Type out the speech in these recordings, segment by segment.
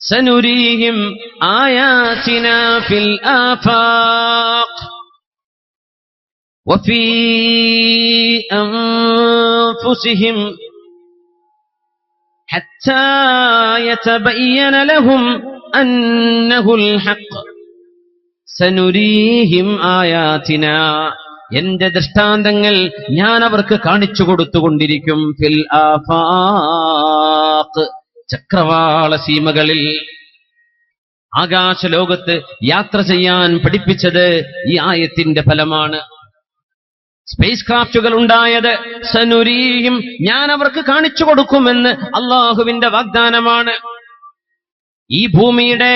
سنريهم آياتنا في الآفاق وفي أنفسهم حتى يتبين لهم أنه الحق സനുരീഹിം ആയാതിന എന്റെ ദൃഷ്ടാന്തങ്ങൾ ഞാൻ അവർക്ക് കാണിച്ചു കൊടുത്തുകൊണ്ടിരിക്കും ഫിൽ ആഫാഖ് ചക്രവാള സീമകളിൽ ആകാശലോകത്ത് യാത്ര ചെയ്യാൻ പഠിപ്പിച്ചത് ഈ ആയത്തിന്റെ ഫലമാണ്. സ്പേസ് ക്രാഫ്റ്റുകൾ ഉണ്ടായത് സനുരീയും ഞാൻ അവർക്ക് കാണിച്ചു കൊടുക്കുമെന്ന് അള്ളാഹുവിന്റെ വാഗ്ദാനമാണ്. ഈ ഭൂമിയുടെ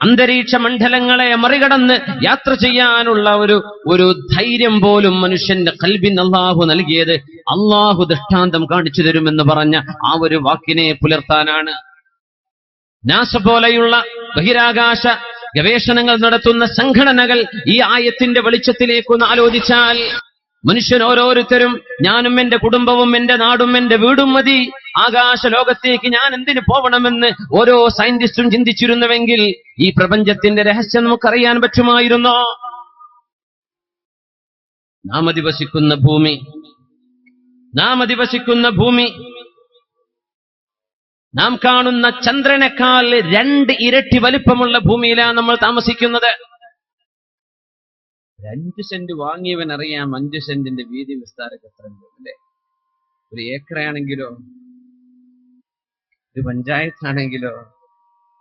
അന്തരീക്ഷ മണ്ഡലങ്ങളെ മറികടന്ന് യാത്ര ചെയ്യാനുള്ള ഒരു ഒരു ധൈര്യം പോലും മനുഷ്യന്റെ കൽബിൻ അള്ളാഹു നൽകിയത് അള്ളാഹു ദൃഷ്ടാന്തം കാണിച്ചു തരുമെന്ന് പറഞ്ഞ ആ ഒരു വാക്കിനെ പുലർത്താനാണ്. നാസ പോലെയുള്ള ബഹിരാകാശ ഗവേഷണങ്ങൾ നടത്തുന്ന സംഘടനകൾ ഈ ആയത്തിന്റെ വെളിച്ചത്തിലേക്കൊന്ന് ആലോചിച്ചാൽ മനുഷ്യൻ ഓരോരുത്തരും ഞാനും എന്റെ കുടുംബവും എന്റെ നാടും എന്റെ വീടും മതി. ആകാശ ലോകത്തേക്ക് ഞാൻ എന്തിനു പോകണമെന്ന് ഓരോ സയന്റിസ്റ്റും ചിന്തിച്ചിരുന്നുവെങ്കിൽ ഈ പ്രപഞ്ചത്തിന്റെ രഹസ്യം നമുക്കറിയാൻ പറ്റുമായിരുന്നോ? നാം അധിവസിക്കുന്ന ഭൂമി നാം അധിവസിക്കുന്ന ഭൂമി. നാം കാണുന്ന ചന്ദ്രനെക്കാൾ രണ്ട് ഇരട്ടി വലിപ്പമുള്ള ഭൂമിയിലാണ് നമ്മൾ താമസിക്കുന്നത്. ഒരു അഞ്ച് സെന്റ് വാങ്ങിയവൻ അറിയാം അഞ്ച് സെന്റിന്റെ വീതി വിസ്താരമൊക്കെ എത്ര അല്ലേ? ഒരു ഏക്കറാണെങ്കിലോ ഒരു പഞ്ചായത്താണെങ്കിലോ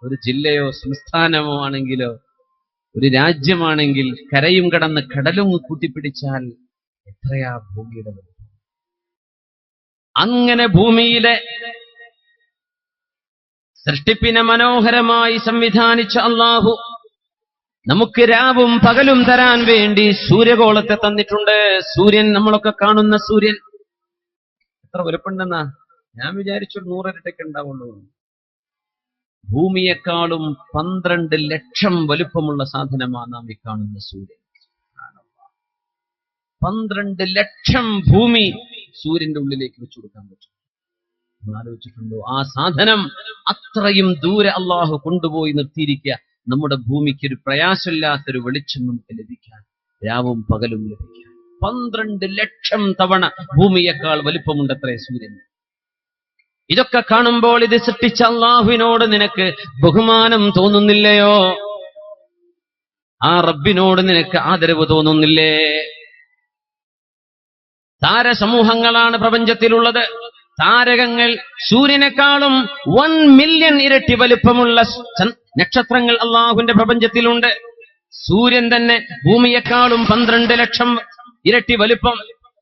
ഒരു ജില്ലയോ സംസ്ഥാനമോ ആണെങ്കിലോ ഒരു രാജ്യമാണെങ്കിൽ കരയും കടന്ന് കടലും കൂട്ടിപ്പിടിച്ചാൽ എത്രയാ ഭൂമിയുടെ അങ്ങനെ ഭൂമിയിലെ സൃഷ്ടിപ്പിനെ മനോഹരമായി സംവിധാനിച്ച അള്ളാഹു നമുക്ക് രാവും പകലും തരാൻ വേണ്ടി സൂര്യഗോളത്തെ തന്നിട്ടുണ്ട്. സൂര്യൻ നമ്മളൊക്കെ കാണുന്ന സൂര്യൻ. എത്ര വലുപ്പുണ്ടെന്നാ ഞാൻ വിചാരിച്ചു നൂറരട്ടൊക്കെ ഉണ്ടാവുള്ളൂ. ഭൂമിയെക്കാളും പന്ത്രണ്ട് ലക്ഷം വലുപ്പമുള്ള സാധനമാണ് നാം ഈ കാണുന്ന സൂര്യൻ. പന്ത്രണ്ട് ലക്ഷം ഭൂമി സൂര്യന്റെ ഉള്ളിലേക്ക് വെച്ചു കൊടുക്കാൻ പറ്റും. ആലോചിച്ചിട്ടുണ്ടോ? ആ സാധനം അത്രയും ദൂരെ അള്ളാഹു കൊണ്ടുപോയി നിർത്തിയിരിക്കുക. നമ്മുടെ ഭൂമിക്ക് ഒരു പ്രയാസമില്ലാത്തൊരു വെളിച്ചം നമുക്ക് ലഭിക്കാൻ രാവും പകലും ലഭിക്കാൻ. പന്ത്രണ്ട് ലക്ഷം തവണ ഭൂമിയേക്കാൾ വലിപ്പമുണ്ടത്രേ സൂര്യൻ. ഇതൊക്കെ കാണുമ്പോൾ ഇത് സൃഷ്ടിച്ച അള്ളാഹുവിനോട് നിനക്ക് ബഹുമാനം തോന്നുന്നില്ലയോ? ആ റബ്ബിനോട് നിനക്ക് ആദരവ് തോന്നുന്നില്ലേ? താരസമൂഹങ്ങളാണ് പ്രപഞ്ചത്തിലുള്ളത്. താരകങ്ങൾ സൂര്യനേക്കാളും വൺ മില്യൺ ഇരട്ടി വലുപ്പമുള്ള നക്ഷത്രങ്ങൾ അള്ളാഹുവിന്റെ പ്രപഞ്ചത്തിലുണ്ട്. സൂര്യൻ തന്നെ ഭൂമിയെക്കാളും പന്ത്രണ്ട് ലക്ഷം ഇരട്ടി വലുപ്പം.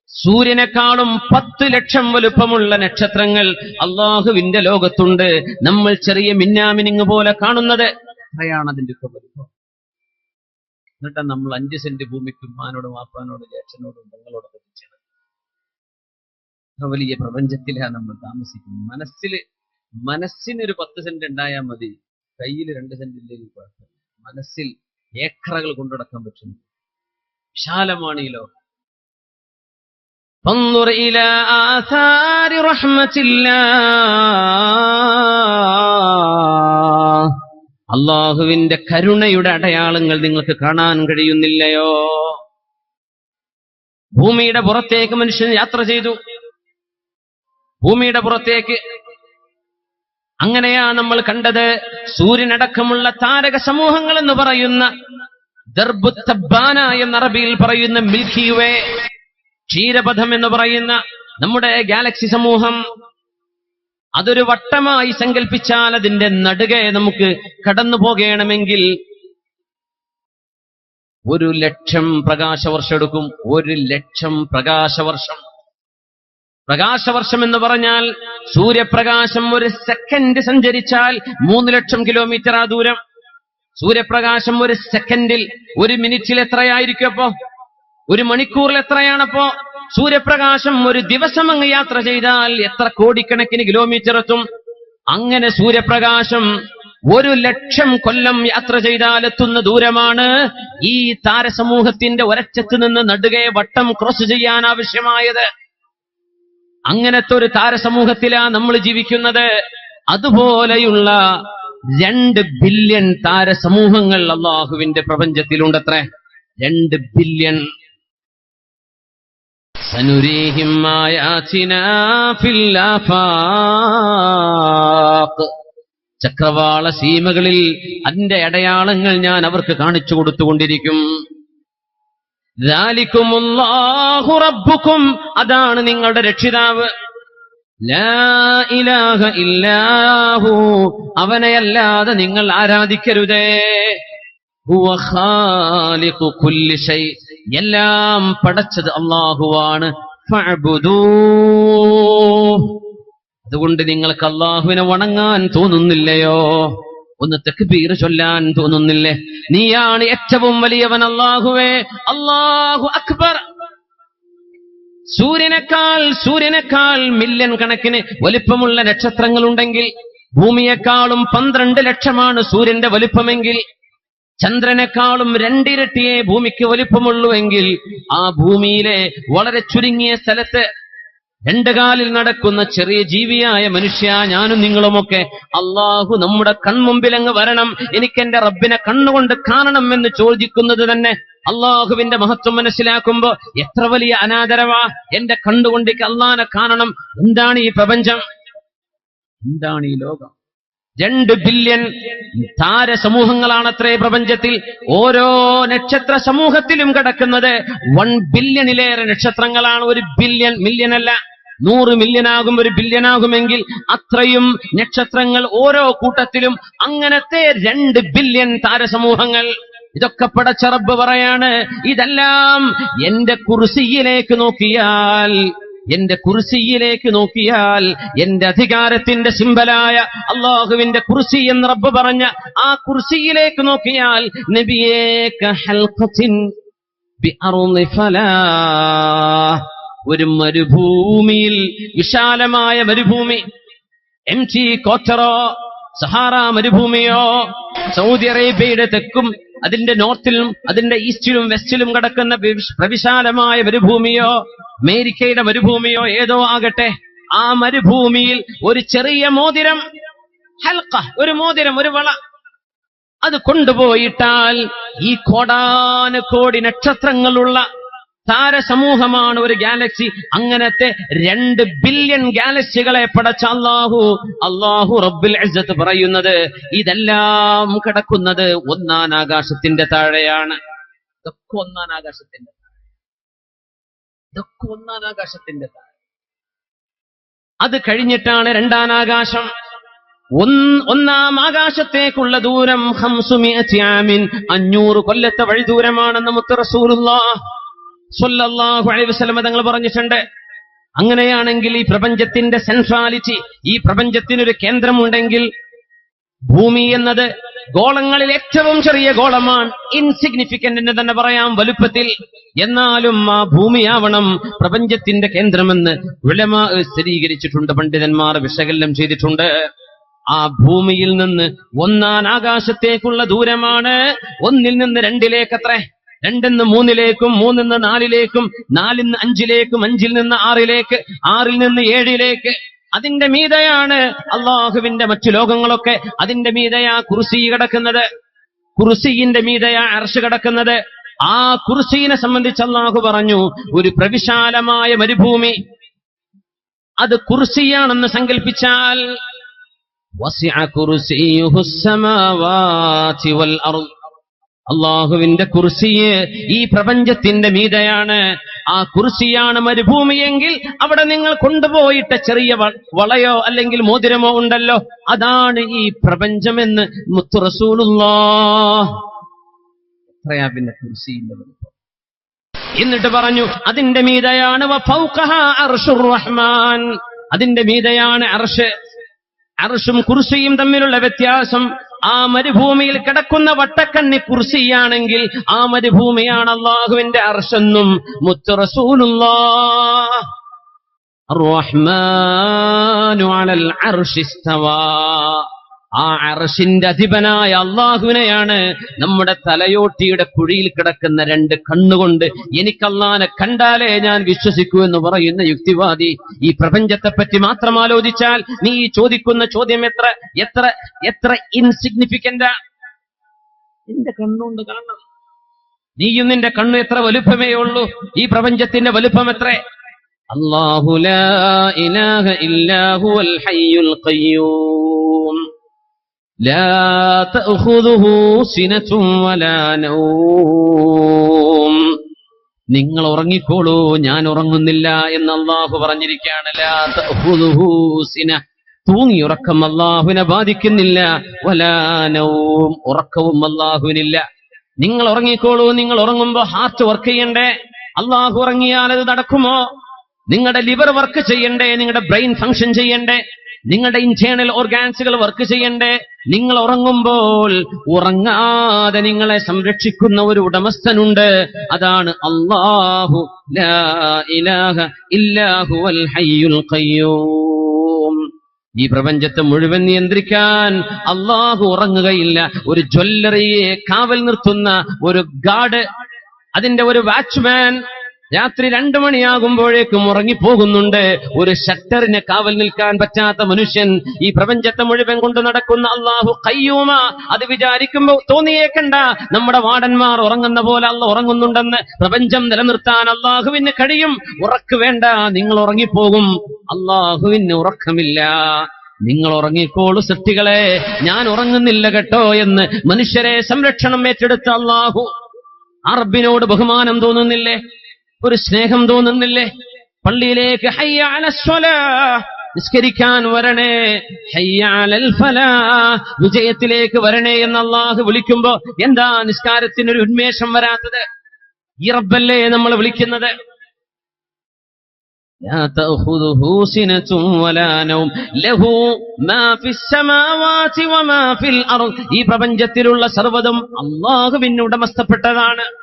സൂര്യനെക്കാളും പത്ത് ലക്ഷം വലുപ്പമുള്ള നക്ഷത്രങ്ങൾ അള്ളാഹുവിന്റെ ലോകത്തുണ്ട്. നമ്മൾ ചെറിയ മിന്നാമിനിങ് പോലെ കാണുന്നത് അത്രയാണ് അതിന്റെ ഒക്കെ വലുപ്പം. എന്നിട്ടാ നമ്മൾ അഞ്ച് സെന്റ് ഭൂമിക്കും മാനോടും വാപ്പാനോടും ജ്യേഷ്ഠനോടും നിങ്ങളോടൊക്കെ വലിയ പ്രപഞ്ചത്തിലാണ് നമ്മൾ താമസിക്കുന്നത് മനസ്സിൽ മനസ്സിനൊരു പത്ത് സെന്റ് ഉണ്ടായാൽ മതി കയ്യിൽ രണ്ട് സെന്റ് ഇല്ലെങ്കിൽ കുഴപ്പമില്ല മനസ്സിൽ ഏക്കറകൾ കൊണ്ടുനടക്കാൻ പറ്റുന്നു വിശാലമാണ് ഈ ലോകം فانظر إلى آثار رحمة الله അള്ളാഹുവിന്റെ കരുണയുടെ അടയാളങ്ങൾ നിങ്ങൾക്ക് കാണാൻ കഴിയുന്നില്ലയോ ഭൂമിയുടെ പുറത്തേക്ക് മനുഷ്യൻ യാത്ര ചെയ്തു ഭൂമിയുടെ പുറത്തേക്ക്. അങ്ങനെയാ നമ്മൾ കണ്ടത് സൂര്യനടക്കമുള്ള താരക സമൂഹങ്ങൾ എന്ന് പറയുന്ന ദർബുത്തബാന എന്ന അറബിയിൽ പറയുന്ന മിൽക്കി വേ ക്ഷീരപഥം എന്ന് പറയുന്ന നമ്മുടെ ഗാലക്സി സമൂഹം. അതൊരു വട്ടമായി സങ്കല്പിച്ചാൽ അതിന്റെ നടുകെ നമുക്ക് കടന്നു പോകണമെങ്കിൽ ഒരു ലക്ഷം പ്രകാശവർഷം എടുക്കും. ഒരു ലക്ഷം പ്രകാശവർഷം. പ്രകാശവർഷം എന്ന് പറഞ്ഞാൽ സൂര്യപ്രകാശം ഒരു സെക്കൻഡ് സഞ്ചരിച്ചാൽ മൂന്ന് ലക്ഷം കിലോമീറ്റർ ആ ദൂരം. സൂര്യപ്രകാശം ഒരു സെക്കൻഡിൽ ഒരു മിനിറ്റിൽ എത്രയായിരിക്കും അപ്പോ? ഒരു മണിക്കൂറിൽ എത്രയാണപ്പോ സൂര്യപ്രകാശം ഒരു ദിവസം അങ്ങ് യാത്ര ചെയ്താൽ എത്ര കോടിക്കണക്കിന് കിലോമീറ്റർ എത്തും? അങ്ങനെ സൂര്യപ്രകാശം ഒരു ലക്ഷം കൊല്ലം യാത്ര ചെയ്താൽ എത്തുന്ന ദൂരമാണ്. ഈ താരസമൂഹത്തിന്റെ ഒരറ്റത്ത് നിന്ന് നടുകെ വട്ടം ക്രോസ് ചെയ്യാൻ ആവശ്യമായത്. അങ്ങനത്തെ ഒരു താരസമൂഹത്തിലാ നമ്മൾ ജീവിക്കുന്നത്. അതുപോലെയുള്ള രണ്ട് ബില്യൺ താരസമൂഹങ്ങൾ അള്ളാഹുവിന്റെ പ്രപഞ്ചത്തിലുണ്ടത്രേ. രണ്ട് ബില്യൺ ചക്രവാള സീമകളിൽ അതിന്റെ അടയാളങ്ങൾ ഞാൻ അവർക്ക് കാണിച്ചു കൊടുത്തുകൊണ്ടിരിക്കും. റബ്ബുക്കും അതാണ് നിങ്ങളുടെ രക്ഷിതാവ്. അവനെയല്ലാതെ നിങ്ങൾ ആരാധിക്കരുതേ. എല്ലാം പടച്ചത് അള്ളാഹുവാണ് അതുകൊണ്ട് നിങ്ങൾക്ക് അള്ളാഹുവിനെ വണങ്ങാൻ തോന്നുന്നില്ലയോ? ഒന്ന് തെക്കുപീർ ചൊല്ലാൻ തോന്നുന്നില്ലേ? നീയാണ് ഏറ്റവും വലിയവൻ അള്ളാഹുവേ അള്ളാഹു അക്ബർ. സൂര്യനേക്കാൾ സൂര്യനേക്കാൾ മില്യൺ കണക്കിന് വലിപ്പമുള്ള നക്ഷത്രങ്ങളുണ്ടെങ്കിൽ ഭൂമിയെക്കാളും പന്ത്രണ്ട് ലക്ഷമാണ് സൂര്യന്റെ വലിപ്പമെങ്കിൽ ചന്ദ്രനേക്കാളും രണ്ടിരട്ടിയെ ഭൂമിക്ക് വലിപ്പമുള്ളൂ എങ്കിൽ ആ ഭൂമിയിലെ വളരെ ചുരുങ്ങിയ സ്ഥലത്ത് രണ്ട് കാലിൽ നടക്കുന്ന ചെറിയ ജീവിയായ മനുഷ്യ ഞാനും നിങ്ങളുമൊക്കെ അള്ളാഹു നമ്മുടെ കൺമുമ്പിൽ അങ്ങ് വരണം. എനിക്ക് എന്റെ റബ്ബിനെ കണ്ണുകൊണ്ട് കാണണം എന്ന് ചോദിക്കുന്നത് തന്നെ അള്ളാഹുവിന്റെ മഹത്വം മനസ്സിലാക്കുമ്പോ എത്ര വലിയ അനാദരവാ. എന്റെ കണ്ണുകൊണ്ടേക്ക് അള്ളാനെ കാണണം. എന്താണ് ഈ പ്രപഞ്ചം? എന്താണ് ഈ ലോകം? രണ്ട് ബില്യൺ താരസമൂഹങ്ങളാണത്രേ പ്രപഞ്ചത്തിൽ. ഓരോ നക്ഷത്ര സമൂഹത്തിലും കിടക്കുന്നത്. വൺ ബില്യണിലേറെ നക്ഷത്രങ്ങളാണ്. ഒരു ബില്യൺ മില്യൺ അല്ല. നൂറ് മില്യൺ ആകും ഒരു ബില്യൺ ആകുമെങ്കിൽ അത്രയും നക്ഷത്രങ്ങൾ ഓരോ കൂട്ടത്തിലും അങ്ങനത്തെ രണ്ട് ബില്യൻ താരസമൂഹങ്ങൾ. ഇതൊക്കെ പടച്ചറബ് പറയാണ് ഇതെല്ലാം എന്റെ കുറിസിയിലേക്ക് നോക്കിയാൽ എന്റെ കുർസിയിലേക്ക് നോക്കിയാൽ എന്റെ അധികാരത്തിന്റെ സിംബലായ അള്ളാഹുവിന്റെ കുർസി എന്ന് റബ്ബ് പറഞ്ഞ ആ കുർസിയിലേക്ക് നോക്കിയാൽ നബിയേ കഹൽഖത്തിൻ ബിഅർളി ഫലാ ഒരു മരുഭൂമിയിൽ വിശാലമായ മരുഭൂമി. എം ടി കോച്ചറോ സഹാറ മരുഭൂമിയോ സൗദി അറേബ്യയുടെ തെക്കും അതിന്റെ നോർത്തിലും അതിന്റെ ഈസ്റ്റിലും വെസ്റ്റിലും കിടക്കുന്ന പ്രവിശാലമായ മരുഭൂമിയോ അമേരിക്കയുടെ മരുഭൂമിയോ ഏതോ ആകട്ടെ ആ മരുഭൂമിയിൽ ഒരു ചെറിയ മോതിരം ഹൽക്ക ഒരു മോതിരം ഒരു വള. അത് കൊണ്ടുപോയിട്ടാൽ ഈ കോടാന കോടി നക്ഷത്രങ്ങളുള്ള താരസമൂഹമാണ് ഒരു ഗാലക്സി അങ്ങനത്തെ രണ്ട് ബില്യൺ ഗാലക്സികളെ പടച്ച അള്ളാഹു അള്ളാഹു റബ്ബുൽ ഇസ്സത്ത് പറയുന്നത് ഇതെല്ലാം കിടക്കുന്നത് ഒന്നാം ആകാശത്തിന്റെ താഴെയാണ്. ഇതൊക്കെ ഒന്നാം ആകാശത്തിന്റെ. ഇതൊക്കെ ഒന്നാം ആകാശത്തിന്റെ താഴെ. അത് കഴിഞ്ഞിട്ടാണ് രണ്ടാം ആകാശം. ഒന്നാം ആകാശത്തേക്കുള്ള ദൂരം ആമിൻ. അഞ്ഞൂറ് കൊല്ലത്തെ വഴി ദൂരമാണെന്ന് മുത്ത് റസൂലുള്ളാഹ് അലൈ അലൈഹി വസല്ലം തങ്ങൾ പറഞ്ഞിട്ടുണ്ട്. അങ്ങനെയാണെങ്കിൽ ഈ പ്രപഞ്ചത്തിന്റെ സെൻട്രാലിറ്റി ഈ പ്രപഞ്ചത്തിനൊരു കേന്ദ്രമുണ്ടെങ്കിൽ ഭൂമി എന്നത് ഗോളങ്ങളിൽ ഏറ്റവും ചെറിയ ഗോളമാണ്. ഇൻസിഗ്നിഫിക്കന്റ് എന്ന് തന്നെ പറയാം വലുപ്പത്തിൽ. എന്നാലും ആ ഭൂമിയാവണം പ്രപഞ്ചത്തിന്റെ കേന്ദ്രമെന്ന് വിളമ സ്ഥിരീകരിച്ചിട്ടുണ്ട് പണ്ഡിതന്മാർ വിശകലനം ചെയ്തിട്ടുണ്ട്. ആ ഭൂമിയിൽ നിന്ന് ഒന്നാൻ ആകാശത്തേക്കുള്ള ദൂരമാണ്. ഒന്നിൽ നിന്ന് രണ്ടിലേക്കത്രേ രണ്ടിന്ന് മൂന്നിലേക്കും മൂന്നിന്ന് നാലിലേക്കും നാലിന്ന് അഞ്ചിലേക്കും അഞ്ചിൽ നിന്ന് ആറിലേക്ക് ആറിൽ നിന്ന് ഏഴിലേക്ക്. അതിന്റെ മീതയാണ് അള്ളാഹുവിന്റെ മറ്റു ലോകങ്ങളൊക്കെ. അതിന്റെ മീതയാ കുർസി കിടക്കുന്നത്. കുർസിയിന്റെ മീതയാ അർഷ് കിടക്കുന്നത്. ആ കുർസീനെ സംബന്ധിച്ച് അള്ളാഹു പറഞ്ഞു ഒരു പ്രവിശാലമായ മരുഭൂമി. അത് കുർസിയാണെന്ന് സങ്കല്പിച്ചാൽ അള്ളാഹുവിന്റെ കുർസിയെ ഈ പ്രപഞ്ചത്തിന്റെ മീതയാണ്. ആ കുർസിയാണ് മരുഭൂമിയെങ്കിൽ അവിടെ നിങ്ങൾ കൊണ്ടുപോയിട്ട ചെറിയ വളയോ അല്ലെങ്കിൽ മോതിരമോ ഉണ്ടല്ലോ. അതാണ് ഈ പ്രപഞ്ചമെന്ന് മുത്തു റസൂലുള്ളാഹ്. എത്രയാ പിന്നെ വലുപ്പം? എന്നിട്ട് പറഞ്ഞു അതിന്റെ മീതയാണ് അതിന്റെ മീതയാണ് അർഷ് അർഷും കുർസിയും തമ്മിലുള്ള വ്യത്യാസം ആ മരുഭൂമിയിൽ കിടക്കുന്ന വട്ടക്കണ്ണി കുർസിയാണെങ്കിൽ ആ മരുഭൂമിയാണ് അള്ളാഹുവിന്റെ അർഷെന്നും മുത്തു റസൂലുള്ളാഹ് الرحمن على العرش استوى ആ അറഷിന്റെ അധിപനായ അള്ളാഹുവിനെയാണ് നമ്മുടെ തലയോട്ടിയുടെ കുഴിയിൽ കിടക്കുന്ന രണ്ട് കണ്ണുകൊണ്ട് എനിക്കല്ലാനെ കണ്ടാലേ ഞാൻ വിശ്വസിക്കൂ എന്ന് പറയുന്ന യുക്തിവാദി ഈ പ്രപഞ്ചത്തെ പറ്റി മാത്രം ആലോചിച്ചാൽ നീ ചോദിക്കുന്ന ചോദ്യം എത്ര എത്ര എത്ര ഇൻസിഗ്നിഫിക്കന്റാ നിന്റെ കണ്ണുകൊണ്ട് കാണണം. നീയും നിന്റെ കണ്ണു എത്ര വലുപ്പമേ ഉള്ളൂ? ഈ പ്രപഞ്ചത്തിന്റെ വലുപ്പം എത്ര? അല്ലാഹു ലാ ഇലാഹ ഹയ്യുൽ ഖയ്യൂം. لا تأخذه سنة ولا نوم നിങ്ങൾ ഉറങ്ങിക്കോളൂ ഞാൻ ഉറങ്ങുന്നില്ല എന്ന് അള്ളാഹു പറഞ്ഞിരിക്കുകയാണ് ലാ തഅഖുദുഹു സിന തൂങ്ങി ഉറക്കം അള്ളാഹുവിനെ ബാധിക്കുന്നില്ല വലാനവും ഉറക്കവും അള്ളാഹുവിനില്ല നിങ്ങൾ ഉറങ്ങിക്കോളൂ നിങ്ങൾ ഉറങ്ങുമ്പോ ഹാർട്ട് വർക്ക് ചെയ്യണ്ടേ അള്ളാഹു ഉറങ്ങിയാൽ അത് നടക്കുമോ നിങ്ങളുടെ ലിവർ വർക്ക് ചെയ്യണ്ടേ നിങ്ങളുടെ ബ്രെയിൻ ഫംഗ്ഷൻ ചെയ്യണ്ടേ നിങ്ങളുടെ ഇന്റേണൽ ഓർഗാൻസുകൾ വർക്ക് ചെയ്യണ്ടേ? നിങ്ങൾ ഉറങ്ങുമ്പോൾ ഉറങ്ങാതെ നിങ്ങളെ സംരക്ഷിക്കുന്ന ഒരു ഉടമസ്ഥനുണ്ട്. അതാണ് അള്ളാഹു ഈ പ്രപഞ്ചത്തെ മുഴുവൻ നിയന്ത്രിക്കാൻ അള്ളാഹു ഉറങ്ങുകയില്ല. ഒരു ജ്വല്ലറിയെ കാവൽ നിർത്തുന്ന ഒരു ഗാർഡ് അതിന്റെ ഒരു വാച്ച്മാൻ രാത്രി രണ്ടു മണിയാകുമ്പോഴേക്കും ഉറങ്ങിപ്പോകുന്നുണ്ട്. ഒരു ഷട്ടറിന് കാവൽ നിൽക്കാൻ പറ്റാത്ത മനുഷ്യൻ ഈ പ്രപഞ്ചത്തെ മുഴുവൻ കൊണ്ട് നടക്കുന്ന അള്ളാഹു കയ്യൂമ അത് വിചാരിക്കുമ്പോൾ തോന്നിയേക്കണ്ട നമ്മുടെ വാടന്മാർ ഉറങ്ങുന്ന പോലെ അള്ള ഉറങ്ങുന്നുണ്ടെന്ന് പ്രപഞ്ചം നിലനിർത്താൻ അള്ളാഹുവിന് കഴിയും. ഉറക്ക് വേണ്ട നിങ്ങൾ ഉറങ്ങിപ്പോകും. അള്ളാഹുവിന് ഉറക്കമില്ല. നിങ്ങൾ ഉറങ്ങിക്കോളൂ സൃഷ്ടികളെ. ഞാൻ ഉറങ്ങുന്നില്ല കേട്ടോ എന്ന് മനുഷ്യരെ സംരക്ഷണം ഏറ്റെടുത്ത അള്ളാഹു അറബിനോട് ബഹുമാനം തോന്നുന്നില്ലേ? ഒരു സ്നേഹം തോന്നുന്നില്ലേ? പള്ളിയിലേക്ക് നിസ്കരിക്കാൻ വരണേ. വിജയത്തിലേക്ക് വരണേ എന്ന് അള്ളാഹു വിളിക്കുമ്പോ എന്താ നിസ്കാരത്തിന് ഒരു ഉന്മേഷം വരാത്തത്? ഇറബല്ലേ നമ്മൾ വിളിക്കുന്നത്. ഈ പ്രപഞ്ചത്തിലുള്ള സർവതും അള്ളാഹുവിന് ഉടമസ്ഥപ്പെട്ടതാണ്.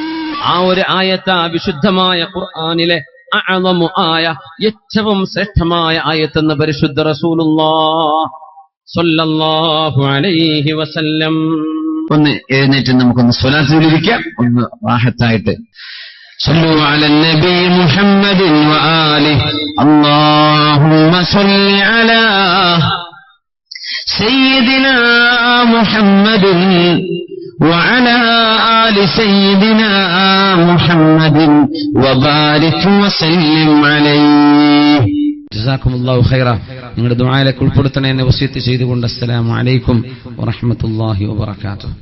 ആ ഒരു ആയത്ത വിശുദ്ധമായ ഖുർആനിലെ അഅളമു ആയ ഏറ്റവും ശ്രേഷ്ഠമായ ആയത്തെന്ന് പരിശുദ്ധ റസൂലുള്ളാഹ് സ്വല്ലല്ലാഹു അലൈഹി വസല്ലം ഒന്ന് എഴുന്നേറ്റ് നമുക്കൊന്ന് സ്വലാത്തിലിരിക്കാം ഒന്ന് റാഹത്തായിട്ട് صلوا على النبي محمد وآله اللهم صل على سيدنا محمد وعلى آل سيدنا محمد وبارك وسلم عليه ജസാക്കുമുല്ലാഹു ഖൈറ നിങ്ങളുടെ ദുആയിലേക്ക് ഉൾപ്പെടുത്തണേ എന്ന് വസിയത്ത് ചെയ്തുകൊണ്ട് അസ്സലാമു അലൈക്കും വറഹ്മത്തുള്ളാഹി വബറകാതുഹു